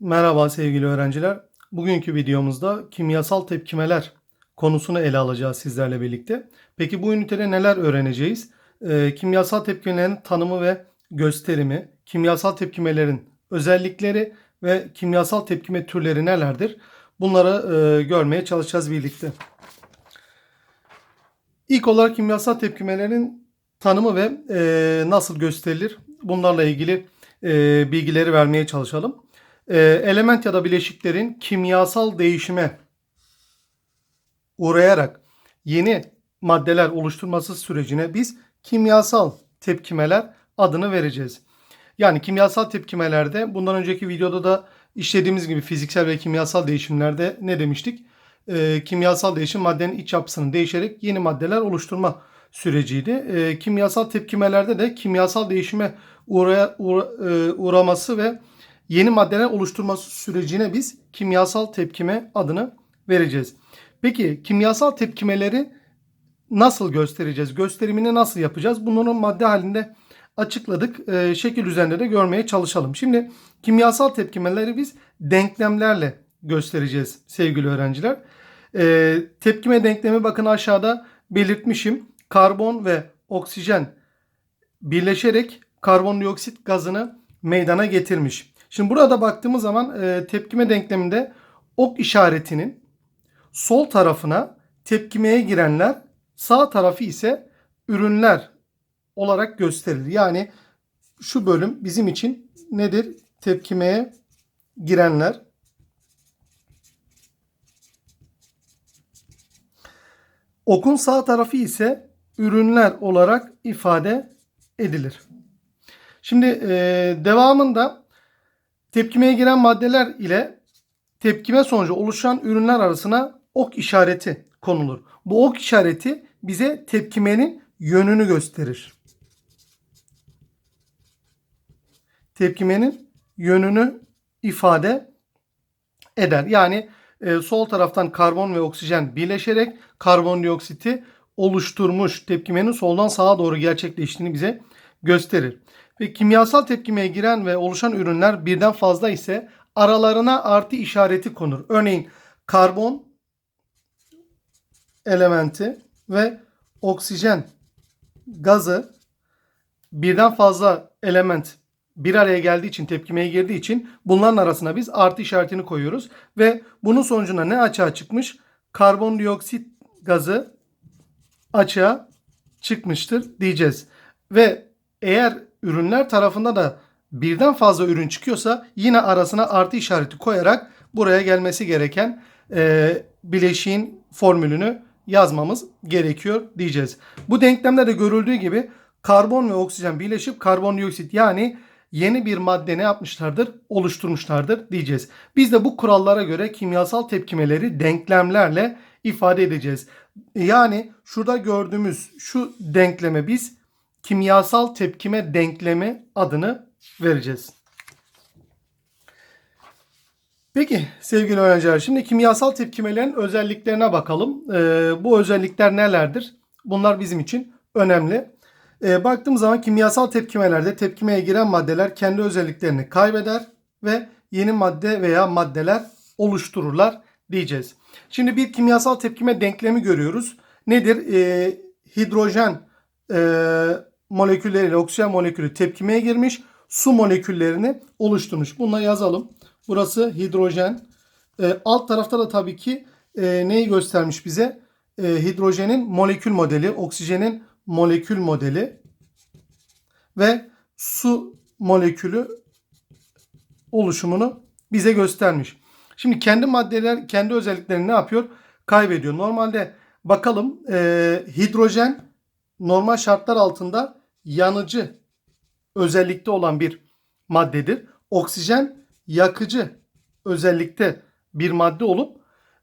Merhaba sevgili öğrenciler. Bugünkü videomuzda kimyasal tepkimeler konusunu ele alacağız sizlerle birlikte. Peki bu ünitede neler öğreneceğiz? Ee, kimyasal tepkimelerin tanımı ve gösterimi, kimyasal tepkimelerin özellikleri ve kimyasal tepkime türleri nelerdir? Bunları e, görmeye çalışacağız birlikte. İlk olarak kimyasal tepkimelerin tanımı ve e, nasıl gösterilir? Bunlarla ilgili e, bilgileri vermeye çalışalım. E, element ya da bileşiklerin kimyasal değişime uğrayarak yeni maddeler oluşturması sürecine biz kimyasal tepkimeler adını vereceğiz. Yani kimyasal tepkimelerde bundan önceki videoda da işlediğimiz gibi fiziksel ve kimyasal değişimlerde ne demiştik? E, kimyasal değişim maddenin iç yapısını değişerek yeni maddeler oluşturma süreciydi. E, kimyasal tepkimelerde de kimyasal değişime uğraya, uğra, e, uğraması ve yeni maddeler oluşturması sürecine biz kimyasal tepkime adını vereceğiz. Peki kimyasal tepkimeleri nasıl göstereceğiz? Gösterimini nasıl yapacağız? Bunları madde halinde açıkladık. E, şekil üzerinde de görmeye çalışalım. Şimdi kimyasal tepkimeleri biz denklemlerle göstereceğiz sevgili öğrenciler. E, tepkime denklemi bakın aşağıda belirtmişim. Karbon ve oksijen birleşerek karbondioksit gazını meydana getirmiş. Şimdi burada baktığımız zaman e, tepkime denkleminde ok işaretinin sol tarafına tepkimeye girenler, sağ tarafı ise ürünler olarak gösterilir. Yani şu bölüm bizim için nedir? Tepkimeye girenler. Okun sağ tarafı ise ürünler olarak ifade edilir. Şimdi e, devamında tepkimeye giren maddeler ile tepkime sonucu oluşan ürünler arasına ok işareti konulur. Bu ok işareti bize tepkimenin yönünü gösterir. Tepkimenin yönünü ifade eder. Yani e, sol taraftan karbon ve oksijen birleşerek karbondioksiti oluşturmuş tepkimenin soldan sağa doğru gerçekleştiğini bize gösterir. Ve kimyasal tepkimeye giren ve oluşan ürünler birden fazla ise aralarına artı işareti konur. Örneğin karbon elementi ve oksijen gazı birden fazla element bir araya geldiği için tepkimeye girdiği için bunların arasına biz artı işaretini koyuyoruz ve bunun sonucunda ne açığa çıkmış? Karbondioksit gazı açığa çıkmıştır diyeceğiz. Ve eğer ürünler tarafında da birden fazla ürün çıkıyorsa yine arasına artı işareti koyarak buraya gelmesi gereken e, bileşiğin formülünü yazmamız gerekiyor diyeceğiz. Bu denklemde de görüldüğü gibi karbon ve oksijen birleşip karbondioksit yani yeni bir madde ne yapmışlardır? Oluşturmuşlardır diyeceğiz. Biz de bu kurallara göre kimyasal tepkimeleri denklemlerle ifade edeceğiz. Yani şurada gördüğümüz şu denkleme biz kimyasal tepkime denklemi adını vereceğiz. Peki sevgili öğrenciler şimdi kimyasal tepkimelerin özelliklerine bakalım. Ee, bu özellikler nelerdir? Bunlar bizim için önemli. Ee, baktığımız zaman kimyasal tepkimelerde tepkimeye giren maddeler kendi özelliklerini kaybeder ve yeni madde veya maddeler oluştururlar diyeceğiz. Şimdi bir kimyasal tepkime denklemi görüyoruz. Nedir? Ee, hidrojen e, molekülleriyle oksijen molekülü tepkimeye girmiş. Su moleküllerini oluşturmuş. Bununla yazalım. Burası hidrojen. E, alt tarafta da tabii ki e, neyi göstermiş bize? E, hidrojenin molekül modeli, oksijenin molekül modeli ve su molekülü oluşumunu bize göstermiş. Şimdi kendi maddeler, kendi özelliklerini ne yapıyor? Kaybediyor. Normalde bakalım e, hidrojen normal şartlar altında yanıcı özellikte olan bir maddedir. Oksijen yakıcı özellikte bir madde olup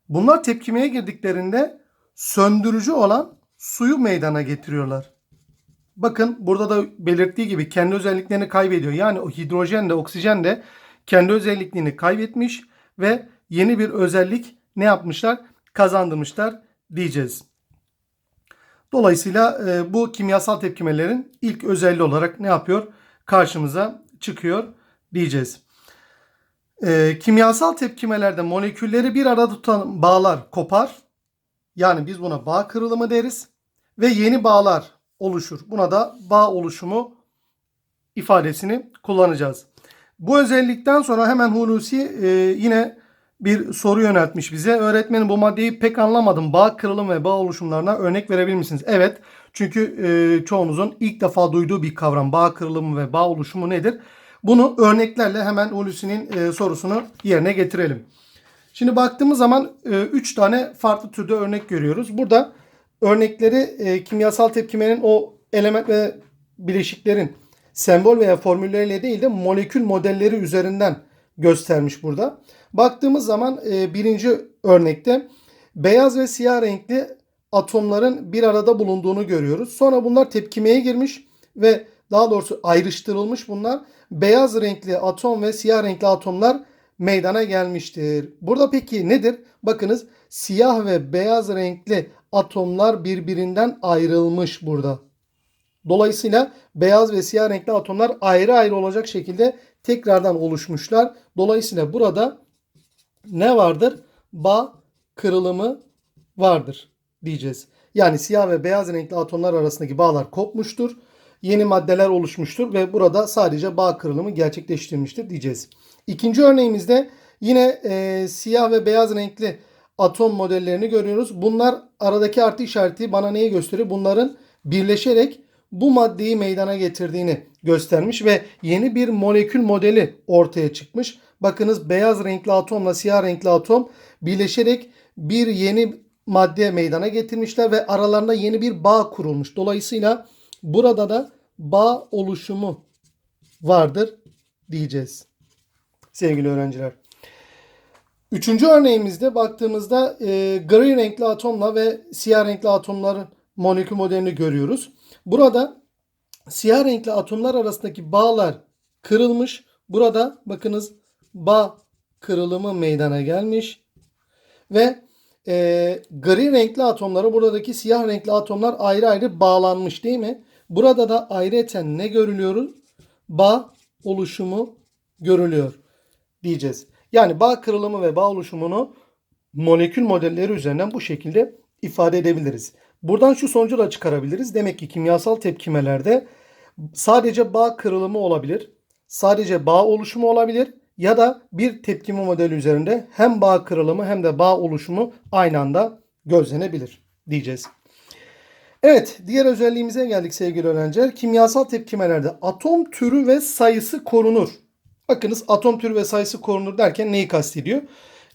bunlar tepkimeye girdiklerinde söndürücü olan suyu meydana getiriyorlar. Bakın burada da belirttiği gibi kendi özelliklerini kaybediyor. Yani o hidrojen de oksijen de kendi özelliklerini kaybetmiş ve yeni bir özellik ne yapmışlar? Kazandırmışlar diyeceğiz. Dolayısıyla e, bu kimyasal tepkimelerin ilk özelliği olarak ne yapıyor? Karşımıza çıkıyor diyeceğiz. Ee, kimyasal tepkimelerde molekülleri bir arada tutan bağlar kopar. Yani biz buna bağ kırılımı deriz. Ve yeni bağlar oluşur. Buna da bağ oluşumu ifadesini kullanacağız. Bu özellikten sonra hemen Hulusi e, yine bir soru yöneltmiş bize. Öğretmenim bu maddeyi pek anlamadım. Bağ kırılım ve bağ oluşumlarına örnek verebilir misiniz? Evet. Çünkü e, çoğunuzun ilk defa duyduğu bir kavram. Bağ kırılımı ve bağ oluşumu nedir? Bunu örneklerle hemen Hulusi'nin e, sorusunu yerine getirelim. Şimdi baktığımız zaman 3 tane farklı türde örnek görüyoruz. Burada örnekleri e, kimyasal tepkimenin o element ve bileşiklerin sembol veya formülleriyle değil de molekül modelleri üzerinden göstermiş burada. Baktığımız zaman e, birinci örnekte beyaz ve siyah renkli atomların bir arada bulunduğunu görüyoruz. Sonra bunlar tepkimeye girmiş ve daha doğrusu ayrıştırılmış bunlar. Beyaz renkli atom ve siyah renkli atomlar meydana gelmiştir. Burada peki nedir? Bakınız siyah ve beyaz renkli atomlar birbirinden ayrılmış burada. Dolayısıyla beyaz ve siyah renkli atomlar ayrı ayrı olacak şekilde tekrardan oluşmuşlar. Dolayısıyla burada ne vardır? Bağ kırılımı vardır diyeceğiz. Yani siyah ve beyaz renkli atomlar arasındaki bağlar kopmuştur. Yeni maddeler oluşmuştur ve burada sadece bağ kırılımı gerçekleştirilmiştir diyeceğiz. İkinci örneğimizde yine e, siyah ve beyaz renkli atom modellerini görüyoruz. Bunlar aradaki artı işareti bana neyi gösteriyor? Bunların birleşerek bu maddeyi meydana getirdiğini göstermiş ve yeni bir molekül modeli ortaya çıkmış. Bakınız beyaz renkli atomla siyah renkli atom birleşerek bir yeni madde meydana getirmişler ve aralarında yeni bir bağ kurulmuş. Dolayısıyla burada da bağ oluşumu vardır diyeceğiz sevgili öğrenciler. Üçüncü örneğimizde baktığımızda e, gri renkli atomla ve siyah renkli atomların molekül modelini görüyoruz. Burada siyah renkli atomlar arasındaki bağlar kırılmış. Burada bakınız bağ kırılımı meydana gelmiş. Ve e, gri renkli atomlara buradaki siyah renkli atomlar ayrı ayrı bağlanmış değil mi? Burada da ayrıca ne görülüyor? Bağ oluşumu görülüyor diyeceğiz. Yani bağ kırılımı ve bağ oluşumunu molekül modelleri üzerinden bu şekilde ifade edebiliriz. Buradan şu sonucu da çıkarabiliriz. Demek ki kimyasal tepkimelerde sadece bağ kırılımı olabilir, sadece bağ oluşumu olabilir ya da bir tepkime modeli üzerinde hem bağ kırılımı hem de bağ oluşumu aynı anda gözlenebilir diyeceğiz. Evet, diğer özelliğimize geldik sevgili öğrenciler. Kimyasal tepkimelerde atom türü ve sayısı korunur. Bakınız atom türü ve sayısı korunur derken neyi kastediyor?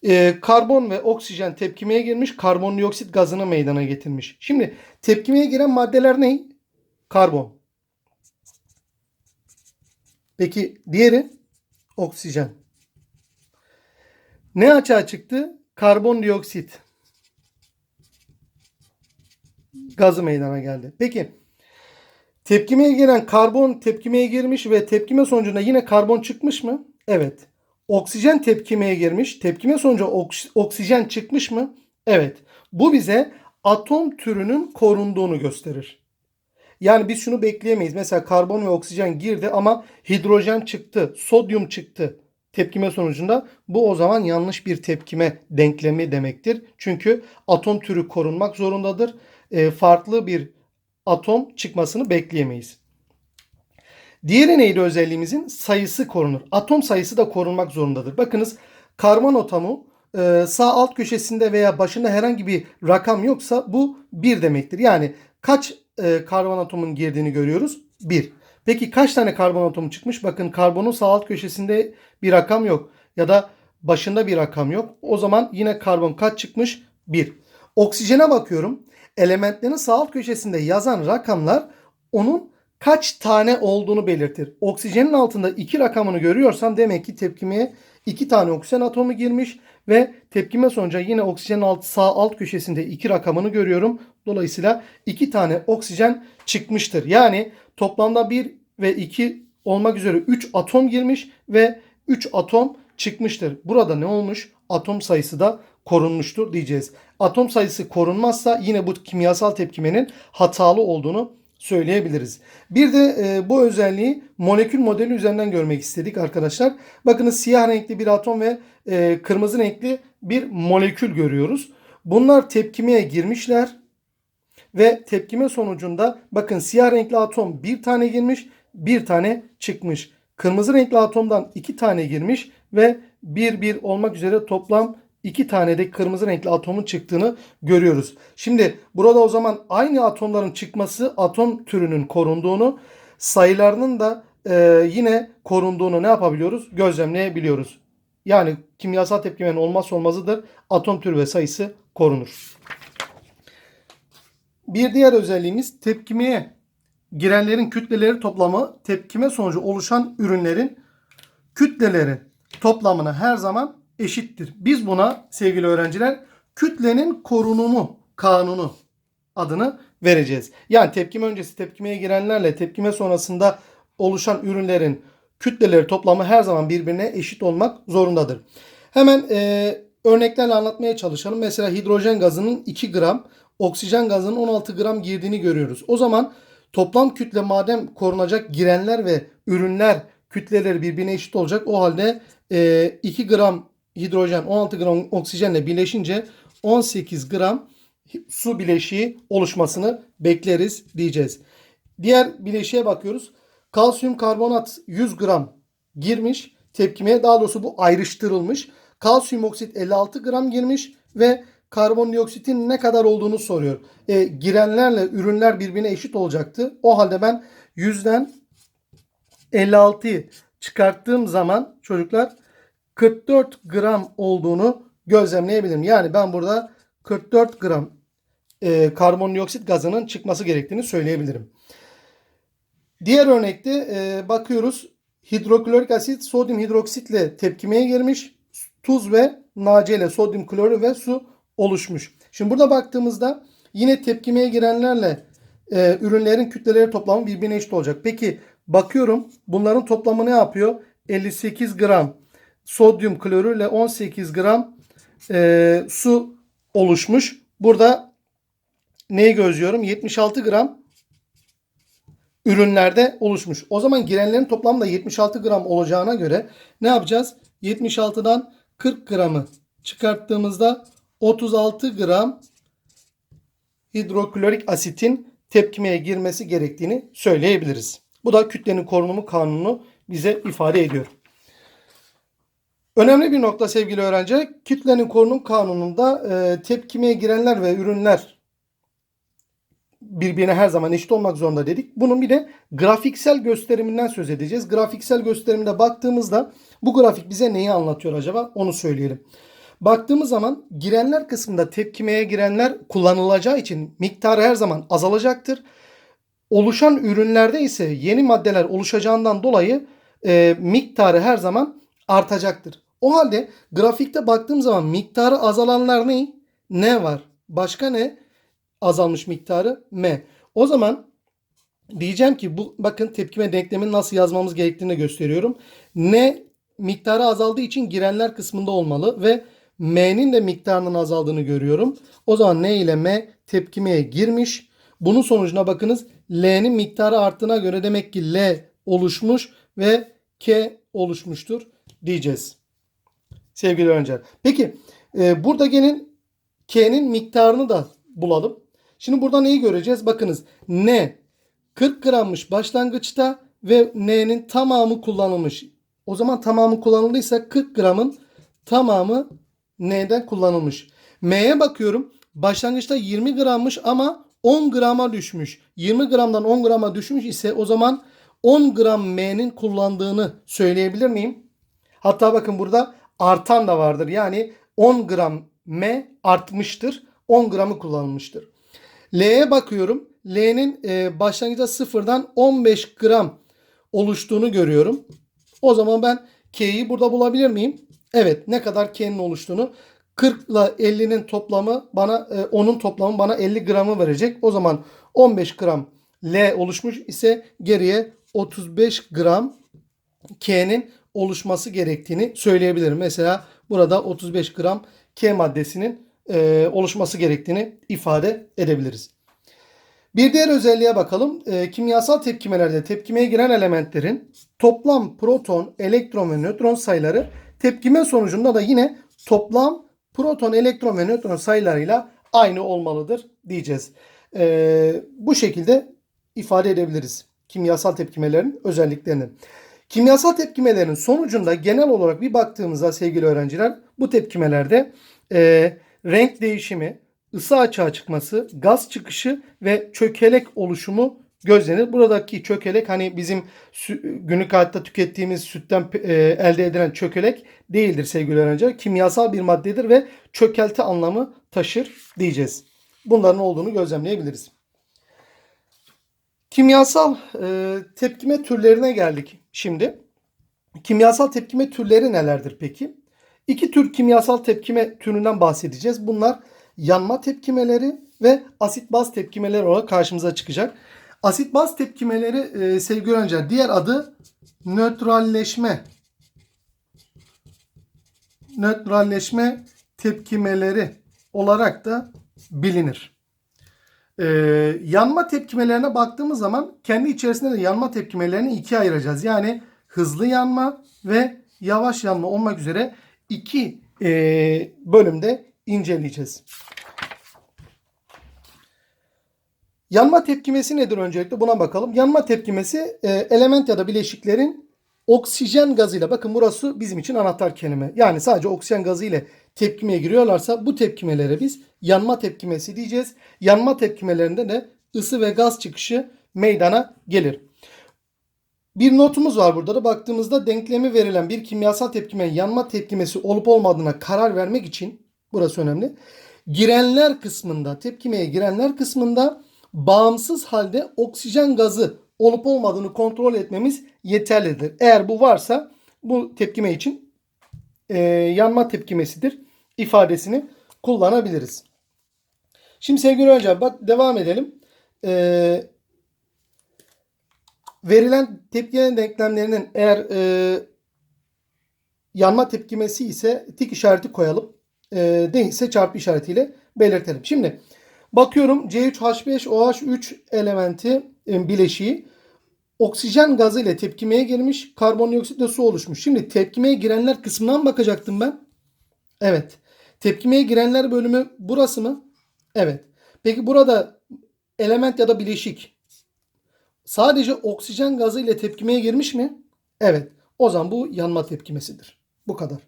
Ee, karbon ve oksijen tepkimeye girmiş, karbondioksit gazını meydana getirmiş. Şimdi tepkimeye giren maddeler ne? Karbon. Peki diğeri oksijen. Ne açığa çıktı? Karbondioksit gazı meydana geldi. Peki tepkimeye giren karbon tepkimeye girmiş ve tepkime sonucunda yine karbon çıkmış mı? Evet. Oksijen tepkimeye girmiş. Tepkime sonucu oks- oksijen çıkmış mı? Evet. Bu bize atom türünün korunduğunu gösterir. Yani biz şunu bekleyemeyiz. Mesela karbon ve oksijen girdi ama hidrojen çıktı, sodyum çıktı tepkime sonucunda bu o zaman yanlış bir tepkime denklemi demektir. Çünkü atom türü korunmak zorundadır. E, farklı bir atom çıkmasını bekleyemeyiz. Diğeri neydi özelliğimizin? Sayısı korunur. Atom sayısı da korunmak zorundadır. Bakınız karbon atomu e, sağ alt köşesinde veya başında herhangi bir rakam yoksa bu 1 demektir. Yani kaç e, karbon atomun girdiğini görüyoruz? 1. Peki kaç tane karbon atomu çıkmış? Bakın karbonun sağ alt köşesinde bir rakam yok. Ya da başında bir rakam yok. O zaman yine karbon kaç çıkmış? 1. Oksijene bakıyorum. Elementlerin sağ alt köşesinde yazan rakamlar onun kaç tane olduğunu belirtir. Oksijenin altında 2 rakamını görüyorsam demek ki tepkimeye 2 tane oksijen atomu girmiş ve tepkime sonucu yine oksijenin alt, sağ alt köşesinde 2 rakamını görüyorum. Dolayısıyla 2 tane oksijen çıkmıştır. Yani toplamda 1 ve 2 olmak üzere 3 atom girmiş ve 3 atom çıkmıştır. Burada ne olmuş? Atom sayısı da korunmuştur diyeceğiz. Atom sayısı korunmazsa yine bu kimyasal tepkimenin hatalı olduğunu söyleyebiliriz. Bir de e, bu özelliği molekül modeli üzerinden görmek istedik arkadaşlar. Bakınız siyah renkli bir atom ve e, kırmızı renkli bir molekül görüyoruz. Bunlar tepkimeye girmişler ve tepkime sonucunda bakın siyah renkli atom bir tane girmiş, bir tane çıkmış. Kırmızı renkli atomdan iki tane girmiş ve bir bir olmak üzere toplam iki tane de kırmızı renkli atomun çıktığını görüyoruz. Şimdi burada o zaman aynı atomların çıkması atom türünün korunduğunu, sayılarının da e, yine korunduğunu ne yapabiliyoruz? Gözlemleyebiliyoruz. Yani kimyasal tepkimenin olmazsa olmazıdır. Atom türü ve sayısı korunur. Bir diğer özelliğimiz tepkimeye girenlerin kütleleri toplamı tepkime sonucu oluşan ürünlerin kütleleri toplamına her zaman eşittir. Biz buna sevgili öğrenciler kütlenin korunumu kanunu adını vereceğiz. Yani tepkime öncesi tepkimeye girenlerle tepkime sonrasında oluşan ürünlerin kütleleri toplamı her zaman birbirine eşit olmak zorundadır. Hemen e, örneklerle anlatmaya çalışalım. Mesela hidrojen gazının 2 gram, oksijen gazının 16 gram girdiğini görüyoruz. O zaman toplam kütle madem korunacak girenler ve ürünler kütleleri birbirine eşit olacak. O halde e, 2 gram hidrojen 16 gram oksijenle birleşince 18 gram su bileşiği oluşmasını bekleriz diyeceğiz. Diğer bileşiğe bakıyoruz. Kalsiyum karbonat 100 gram girmiş tepkimeye. Daha doğrusu bu ayrıştırılmış. Kalsiyum oksit 56 gram girmiş ve karbondioksitin ne kadar olduğunu soruyor. E, girenlerle ürünler birbirine eşit olacaktı. O halde ben 100'den 56'yı çıkarttığım zaman çocuklar 44 gram olduğunu gözlemleyebilirim. Yani ben burada 44 gram e, karbondioksit gazının çıkması gerektiğini söyleyebilirim. Diğer örnekte e, bakıyoruz. Hidroklorik asit sodyum hidroksitle tepkimeye girmiş. Tuz ve NaC ile sodyum klorü ve su oluşmuş. Şimdi burada baktığımızda yine tepkimeye girenlerle e, ürünlerin kütleleri toplamı birbirine eşit olacak. Peki bakıyorum bunların toplamı ne yapıyor? 58 gram sodyum klorü ile 18 gram e, su oluşmuş. Burada neyi gözlüyorum? 76 gram ürünlerde oluşmuş. O zaman girenlerin toplamı da 76 gram olacağına göre ne yapacağız? 76'dan 40 gramı çıkarttığımızda 36 gram hidroklorik asitin tepkimeye girmesi gerektiğini söyleyebiliriz. Bu da kütlenin korunumu kanunu bize ifade ediyor. Önemli bir nokta sevgili öğrenci. Kütlenin korunum kanununda e, tepkimeye girenler ve ürünler birbirine her zaman eşit olmak zorunda dedik. Bunun bir de grafiksel gösteriminden söz edeceğiz. Grafiksel gösterimde baktığımızda bu grafik bize neyi anlatıyor acaba onu söyleyelim. Baktığımız zaman girenler kısmında tepkimeye girenler kullanılacağı için miktarı her zaman azalacaktır. Oluşan ürünlerde ise yeni maddeler oluşacağından dolayı e, miktarı her zaman artacaktır. O halde grafikte baktığım zaman miktarı azalanlar ne? Ne var? Başka ne? Azalmış miktarı M. O zaman diyeceğim ki bu bakın tepkime denklemini nasıl yazmamız gerektiğini gösteriyorum. N miktarı azaldığı için girenler kısmında olmalı ve M'nin de miktarının azaldığını görüyorum. O zaman N ile M tepkimeye girmiş. Bunun sonucuna bakınız L'nin miktarı arttığına göre demek ki L oluşmuş ve K oluşmuştur diyeceğiz. Sevgili öğrenciler. Peki e, burada gelin K'nin miktarını da bulalım. Şimdi burada neyi göreceğiz? Bakınız N 40 grammış başlangıçta ve N'nin tamamı kullanılmış. O zaman tamamı kullanıldıysa 40 gramın tamamı N'den kullanılmış. M'ye bakıyorum. Başlangıçta 20 grammış ama 10 grama düşmüş. 20 gramdan 10 grama düşmüş ise o zaman 10 gram M'nin kullandığını söyleyebilir miyim? Hatta bakın burada artan da vardır. Yani 10 gram M artmıştır. 10 gramı kullanılmıştır. L'ye bakıyorum. L'nin e, başlangıçta sıfırdan 15 gram oluştuğunu görüyorum. O zaman ben K'yi burada bulabilir miyim? Evet ne kadar K'nin oluştuğunu 40 ile 50'nin toplamı bana e, onun toplamı bana 50 gramı verecek. O zaman 15 gram L oluşmuş ise geriye 35 gram K'nin oluşması gerektiğini söyleyebilirim. Mesela burada 35 gram K maddesinin e, oluşması gerektiğini ifade edebiliriz. Bir diğer özelliğe bakalım. Ee, kimyasal tepkimelerde tepkimeye giren elementlerin toplam proton, elektron ve nötron sayıları tepkime sonucunda da yine toplam proton, elektron ve nötron sayılarıyla aynı olmalıdır diyeceğiz. Ee, bu şekilde ifade edebiliriz kimyasal tepkimelerin özelliklerini. Kimyasal tepkimelerin sonucunda genel olarak bir baktığımızda sevgili öğrenciler bu tepkimelerde e, renk değişimi, ısı açığa çıkması, gaz çıkışı ve çökelek oluşumu gözlenir. Buradaki çökelek hani bizim günlük hayatta tükettiğimiz sütten e, elde edilen çökelek değildir sevgili öğrenciler. Kimyasal bir maddedir ve çökelti anlamı taşır diyeceğiz. Bunların olduğunu gözlemleyebiliriz. Kimyasal e, tepkime türlerine geldik şimdi. Kimyasal tepkime türleri nelerdir peki? İki tür kimyasal tepkime türünden bahsedeceğiz. Bunlar yanma tepkimeleri ve asit baz tepkimeleri olarak karşımıza çıkacak. Asit baz tepkimeleri e, sevgili öğrenciler diğer adı nötralleşme nötralleşme tepkimeleri olarak da bilinir. Ee, yanma tepkimelerine baktığımız zaman kendi içerisinde de yanma tepkimelerini ikiye ayıracağız. Yani hızlı yanma ve yavaş yanma olmak üzere iki e, bölümde inceleyeceğiz. Yanma tepkimesi nedir öncelikle buna bakalım. Yanma tepkimesi e, element ya da bileşiklerin oksijen gazıyla bakın burası bizim için anahtar kelime. Yani sadece oksijen gazı ile tepkimeye giriyorlarsa bu tepkimelere biz yanma tepkimesi diyeceğiz. Yanma tepkimelerinde de ısı ve gaz çıkışı meydana gelir. Bir notumuz var burada da baktığımızda denklemi verilen bir kimyasal tepkimenin yanma tepkimesi olup olmadığına karar vermek için burası önemli. Girenler kısmında tepkimeye girenler kısmında bağımsız halde oksijen gazı olup olmadığını kontrol etmemiz yeterlidir. Eğer bu varsa bu tepkime için e, yanma tepkimesidir ifadesini kullanabiliriz. Şimdi sevgili öğrenciler bak devam edelim. E, verilen tepkimenin denklemlerinin eğer e, yanma tepkimesi ise tik işareti koyalım. E, değilse çarpı işaretiyle belirtelim. Şimdi bakıyorum C3H5OH3 elementi e, bileşiği oksijen gazı ile tepkimeye girmiş. Karbondioksit ve su oluşmuş. Şimdi tepkimeye girenler kısmından bakacaktım ben. Evet. Tepkimeye girenler bölümü burası mı? Evet. Peki burada element ya da bileşik sadece oksijen gazı ile tepkimeye girmiş mi? Evet. O zaman bu yanma tepkimesidir. Bu kadar.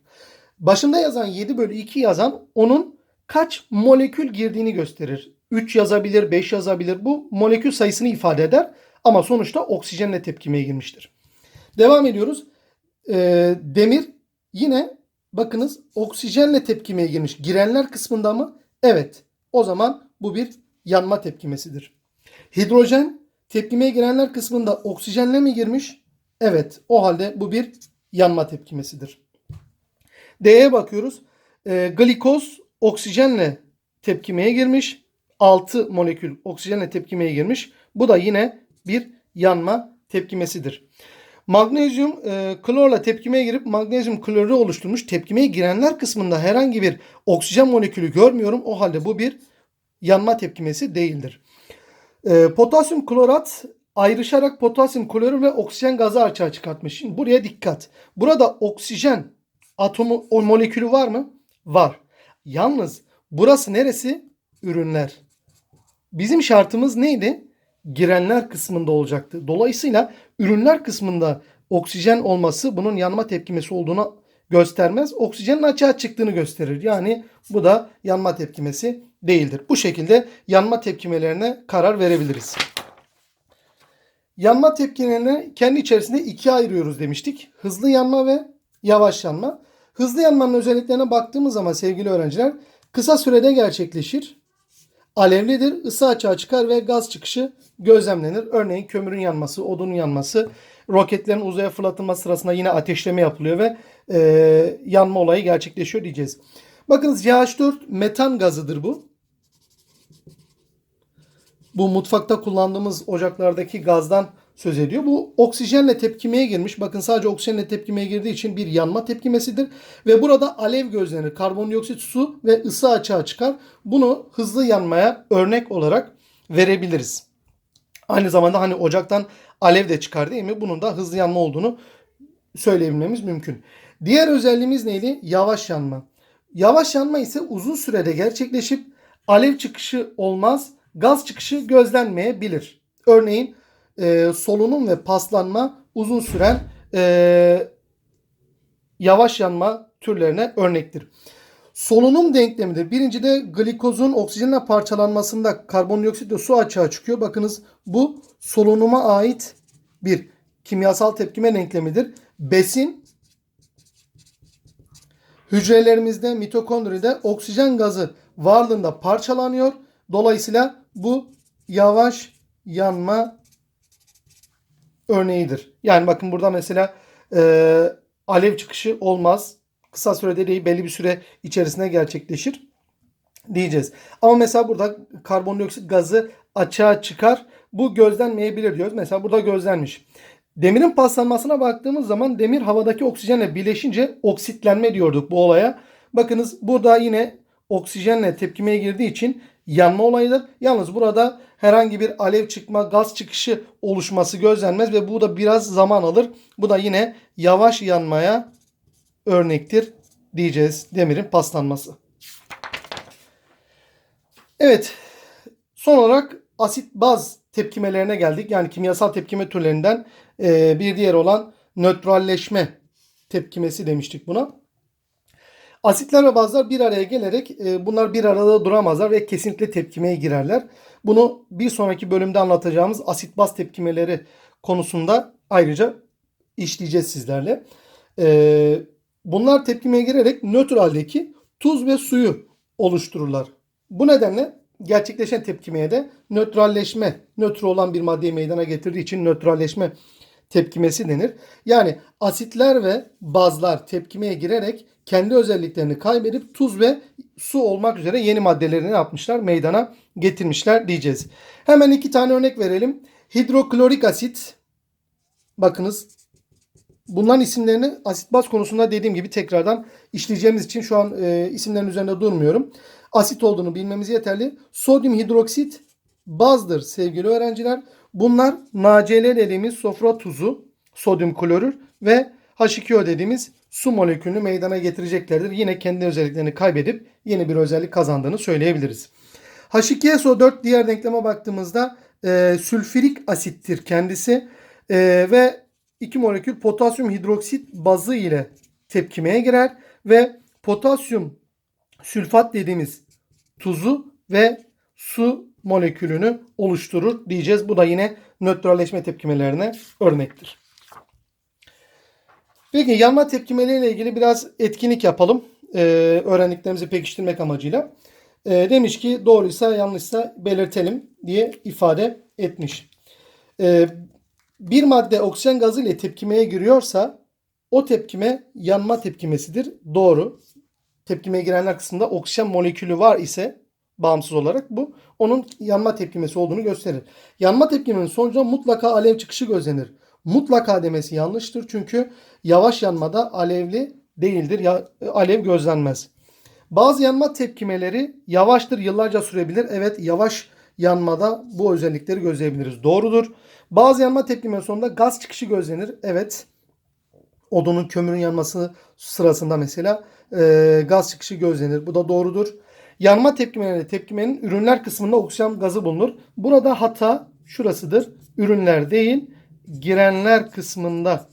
Başında yazan 7 bölü 2 yazan onun kaç molekül girdiğini gösterir. 3 yazabilir, 5 yazabilir. Bu molekül sayısını ifade eder. Ama sonuçta oksijenle tepkimeye girmiştir. Devam ediyoruz. Ee, demir yine bakınız oksijenle tepkimeye girmiş. Girenler kısmında mı? Evet. O zaman bu bir yanma tepkimesidir. Hidrojen tepkimeye girenler kısmında oksijenle mi girmiş? Evet. O halde bu bir yanma tepkimesidir. D'ye bakıyoruz. Ee, glikoz oksijenle tepkimeye girmiş. 6 molekül oksijenle tepkimeye girmiş. Bu da yine bir yanma tepkimesidir. Magnezyum e, klorla tepkimeye girip magnezyum klorü oluşturmuş. Tepkimeye girenler kısmında herhangi bir oksijen molekülü görmüyorum. O halde bu bir yanma tepkimesi değildir. E, potasyum klorat ayrışarak potasyum klorür ve oksijen gazı açığa çıkartmış. Şimdi buraya dikkat. Burada oksijen atomu o molekülü var mı? Var. Yalnız burası neresi? Ürünler. Bizim şartımız neydi? girenler kısmında olacaktı. Dolayısıyla ürünler kısmında oksijen olması bunun yanma tepkimesi olduğunu göstermez. Oksijenin açığa çıktığını gösterir. Yani bu da yanma tepkimesi değildir. Bu şekilde yanma tepkimelerine karar verebiliriz. Yanma tepkilerini kendi içerisinde ikiye ayırıyoruz demiştik. Hızlı yanma ve yavaş yanma. Hızlı yanmanın özelliklerine baktığımız zaman sevgili öğrenciler kısa sürede gerçekleşir alevlidir. Isı açığa çıkar ve gaz çıkışı gözlemlenir. Örneğin kömürün yanması, odunun yanması, roketlerin uzaya fırlatılması sırasında yine ateşleme yapılıyor ve e, yanma olayı gerçekleşiyor diyeceğiz. Bakınız CH4 metan gazıdır bu. Bu mutfakta kullandığımız ocaklardaki gazdan söz ediyor. Bu oksijenle tepkimeye girmiş. Bakın sadece oksijenle tepkimeye girdiği için bir yanma tepkimesidir. Ve burada alev gözlenir. Karbondioksit, su ve ısı açığa çıkar. Bunu hızlı yanmaya örnek olarak verebiliriz. Aynı zamanda hani ocaktan alev de çıkar değil mi? Bunun da hızlı yanma olduğunu söyleyebilmemiz mümkün. Diğer özelliğimiz neydi? Yavaş yanma. Yavaş yanma ise uzun sürede gerçekleşip alev çıkışı olmaz, gaz çıkışı gözlenmeyebilir. Örneğin e, solunum ve paslanma uzun süren e, yavaş yanma türlerine örnektir. Solunum denklemidir. Birincide glikozun oksijenle parçalanmasında karbondioksit ve su açığa çıkıyor. Bakınız bu solunuma ait bir kimyasal tepkime denklemidir. Besin hücrelerimizde mitokondride oksijen gazı varlığında parçalanıyor. Dolayısıyla bu yavaş yanma örneğidir. Yani bakın burada mesela e, alev çıkışı olmaz. Kısa sürede değil belli bir süre içerisinde gerçekleşir diyeceğiz. Ama mesela burada karbondioksit gazı açığa çıkar. Bu gözlenmeyebilir diyoruz. Mesela burada gözlenmiş. Demirin paslanmasına baktığımız zaman demir havadaki oksijenle birleşince oksitlenme diyorduk bu olaya. Bakınız burada yine oksijenle tepkimeye girdiği için yanma olayıdır. Yalnız burada herhangi bir alev çıkma, gaz çıkışı oluşması gözlenmez ve bu da biraz zaman alır. Bu da yine yavaş yanmaya örnektir diyeceğiz demirin paslanması. Evet. Son olarak asit baz tepkimelerine geldik. Yani kimyasal tepkime türlerinden bir diğer olan nötralleşme tepkimesi demiştik buna. Asitler ve bazlar bir araya gelerek e, bunlar bir arada duramazlar ve kesinlikle tepkimeye girerler. Bunu bir sonraki bölümde anlatacağımız asit baz tepkimeleri konusunda ayrıca işleyeceğiz sizlerle. E, bunlar tepkimeye girerek nötr haldeki tuz ve suyu oluştururlar. Bu nedenle gerçekleşen tepkimeye de nötralleşme, nötr olan bir maddeyi meydana getirdiği için nötralleşme tepkimesi denir. Yani asitler ve bazlar tepkimeye girerek kendi özelliklerini kaybedip tuz ve su olmak üzere yeni maddelerini yapmışlar? Meydana getirmişler diyeceğiz. Hemen iki tane örnek verelim. Hidroklorik asit. Bakınız bunların isimlerini asit baz konusunda dediğim gibi tekrardan işleyeceğimiz için şu an e, isimlerin üzerinde durmuyorum. Asit olduğunu bilmemiz yeterli. Sodyum hidroksit bazdır sevgili öğrenciler. Bunlar NaCl dediğimiz sofra tuzu, sodyum klorür ve H2O dediğimiz su molekülünü meydana getireceklerdir. Yine kendi özelliklerini kaybedip yeni bir özellik kazandığını söyleyebiliriz. H2SO4 diğer denkleme baktığımızda e, sülfürik asittir kendisi e, ve iki molekül potasyum hidroksit bazı ile tepkimeye girer ve potasyum sülfat dediğimiz tuzu ve su molekülünü oluşturur diyeceğiz. Bu da yine nötralleşme tepkimelerine örnektir. Peki yanma tepkimeleriyle ilgili biraz etkinlik yapalım. Ee, öğrendiklerimizi pekiştirmek amacıyla. Ee, demiş ki doğruysa yanlışsa belirtelim diye ifade etmiş. Ee, bir madde oksijen gazı ile tepkimeye giriyorsa o tepkime yanma tepkimesidir. Doğru. Tepkimeye girenler kısmında oksijen molekülü var ise bağımsız olarak bu onun yanma tepkimesi olduğunu gösterir. Yanma tepkimenin sonucunda mutlaka alev çıkışı gözlenir. Mutlaka demesi yanlıştır çünkü yavaş yanmada alevli değildir. Ya, alev gözlenmez. Bazı yanma tepkimeleri yavaştır, yıllarca sürebilir. Evet, yavaş yanmada bu özellikleri gözleyebiliriz. Doğrudur. Bazı yanma tepkimeleri sonunda gaz çıkışı gözlenir. Evet. Odunun kömürün yanması sırasında mesela e, gaz çıkışı gözlenir. Bu da doğrudur. Yanma tepkimelerinde tepkimenin ürünler kısmında oksijen gazı bulunur. Burada hata şurasıdır. Ürünler değil, girenler kısmında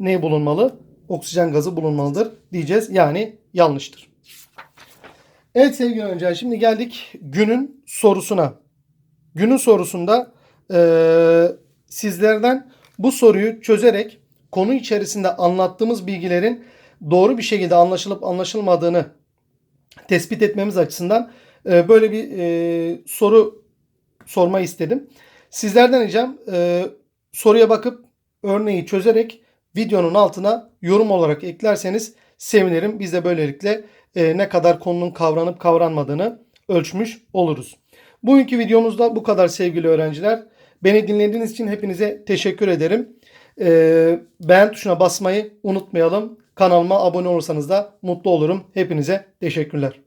ne bulunmalı? Oksijen gazı bulunmalıdır diyeceğiz. Yani yanlıştır. Evet sevgili öğrenciler şimdi geldik günün sorusuna. Günün sorusunda e, sizlerden bu soruyu çözerek konu içerisinde anlattığımız bilgilerin doğru bir şekilde anlaşılıp anlaşılmadığını tespit etmemiz açısından e, böyle bir e, soru sorma istedim. Sizlerden ricam e, soruya bakıp örneği çözerek videonun altına yorum olarak eklerseniz sevinirim. Biz de böylelikle e, ne kadar konunun kavranıp kavranmadığını ölçmüş oluruz. Bugünkü videomuzda bu kadar sevgili öğrenciler. Beni dinlediğiniz için hepinize teşekkür ederim. E, beğen tuşuna basmayı unutmayalım. Kanalıma abone olursanız da mutlu olurum. Hepinize teşekkürler.